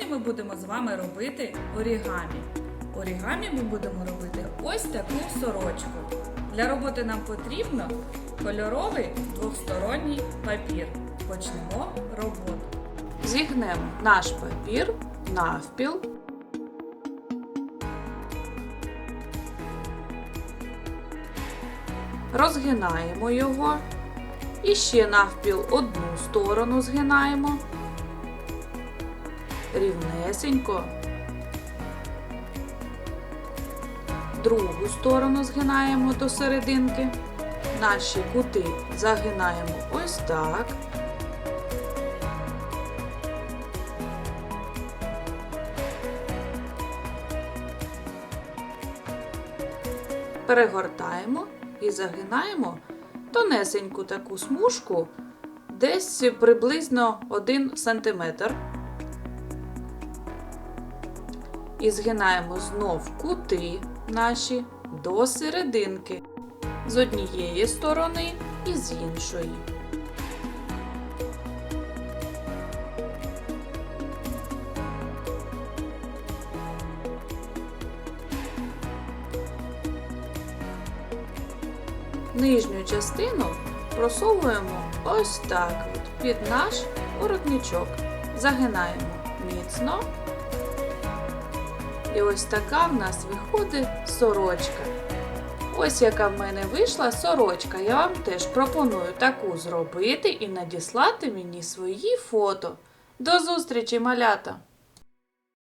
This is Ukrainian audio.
Сьогодні ми будемо з вами робити орігамі. Орігамі ми будемо робити ось таку сорочку. Для роботи нам потрібно кольоровий двосторонній папір. Почнемо роботу. Зігнемо наш папір навпіл. Розгинаємо його. І ще навпіл одну сторону згинаємо. Рівнесенько. Другу сторону згинаємо до серединки. Наші кути загинаємо ось так. перегортаємо і загинаємо тонесеньку таку смужку десь приблизно 1 см. І згинаємо знов кути наші до серединки з однієї сторони і з іншої. Нижню частину просовуємо ось так от під наш воротничок. Загинаємо міцно. І ось така в нас виходить сорочка. Ось яка в мене вийшла сорочка. Я вам теж пропоную таку зробити і надіслати мені свої фото. До зустрічі, малята!